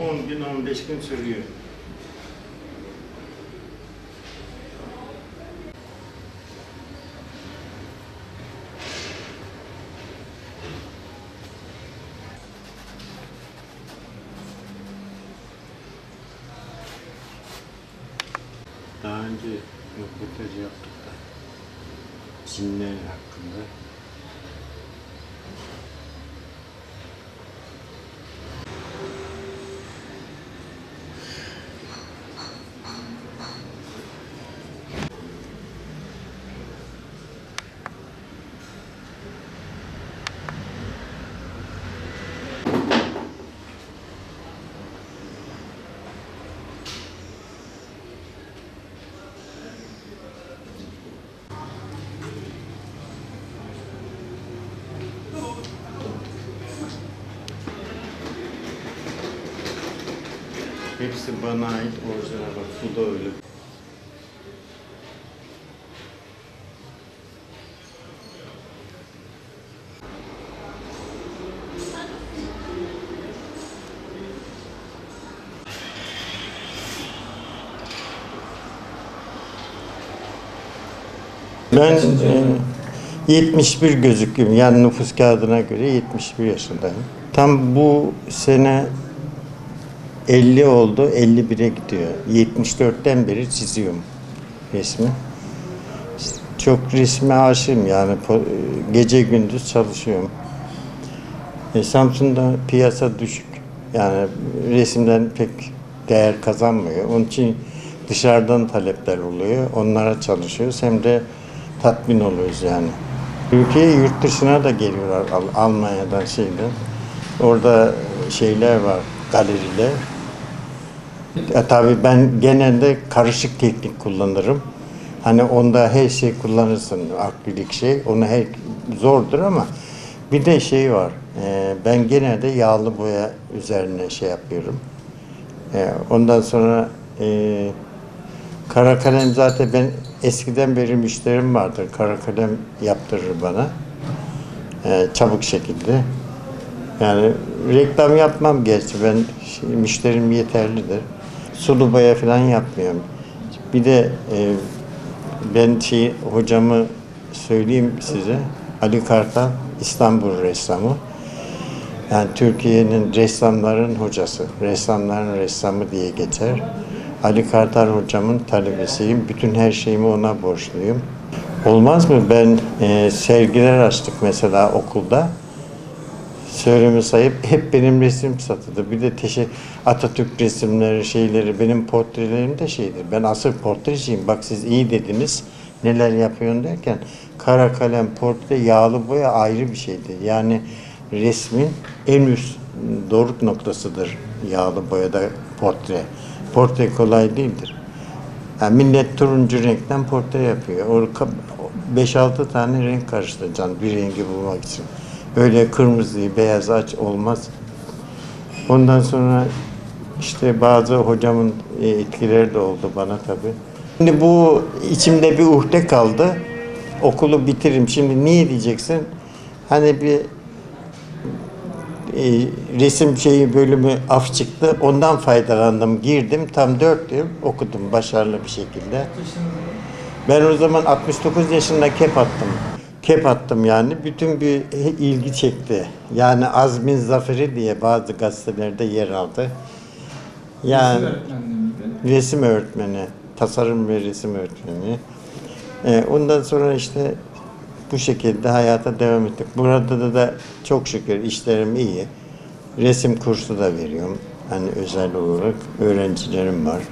10 gün 15 gün sürüyor. Daha önce röportaj yaptık da cinler hakkında. Hepsi bana ait orijinal bak bu da öyle. Ben e, 71 gözüküyorum. Yani nüfus kağıdına göre 71 yaşındayım. Tam bu sene 50 oldu, 51'e gidiyor. 74'ten beri çiziyorum resmi. Çok resme aşığım yani gece gündüz çalışıyorum. E, Samsun'da piyasa düşük. Yani resimden pek değer kazanmıyor. Onun için dışarıdan talepler oluyor. Onlara çalışıyoruz. Hem de tatmin oluyoruz yani. Ülkeye yurt dışına da geliyorlar Al- Almanya'dan şeyden. Orada şeyler var, galeriler. Ya tabii ben genelde karışık teknik kullanırım. Hani onda her şey kullanırsın, akrilik şey. Onu her zordur ama bir de şey var. e, ben genelde yağlı boya üzerine şey yapıyorum. E, ondan sonra e, kara kalem zaten ben eskiden beri müşterim vardır. Kara kalem yaptırır bana. E, çabuk şekilde. Yani reklam yapmam gerçi ben şey, müşterim yeterlidir. Sulu boya falan yapmıyorum. Bir de e, ben şey hocamı söyleyeyim size. Ali Kartal İstanbul ressamı. Yani Türkiye'nin ressamların hocası, ressamların ressamı diye geçer. Ali Kartal hocamın talebesiyim. Bütün her şeyimi ona borçluyum. Olmaz mı? Ben e, sergiler açtık mesela okulda söylemi sayıp hep benim resim satıldı. Bir de teşe Atatürk resimleri, şeyleri, benim portrelerim de şeydir. Ben asıl portreciyim. Bak siz iyi dediniz. Neler yapıyorsun derken kara kalem, portre, yağlı boya ayrı bir şeydir. Yani resmin en üst doruk noktasıdır yağlı boyada portre. Portre kolay değildir. Yani millet turuncu renkten portre yapıyor. O ka- 5-6 tane renk karıştıracaksın bir rengi bulmak için. Öyle kırmızı, beyaz aç olmaz. Ondan sonra işte bazı hocamın e, etkileri de oldu bana tabii. Şimdi bu içimde bir uhde kaldı. Okulu bitiririm. Şimdi niye diyeceksin? Hani bir e, resim şeyi bölümü af çıktı. Ondan faydalandım. Girdim. Tam 4 yıl okudum başarılı bir şekilde. Ben o zaman 69 yaşında kep attım. Kep attım yani. Bütün bir ilgi çekti. Yani Azmin Zaferi diye bazı gazetelerde yer aldı. Yani resim öğretmeni, tasarım ve resim öğretmeni. Ee, ondan sonra işte bu şekilde hayata devam ettik. Burada da, da çok şükür işlerim iyi. Resim kursu da veriyorum. Hani özel olarak öğrencilerim var.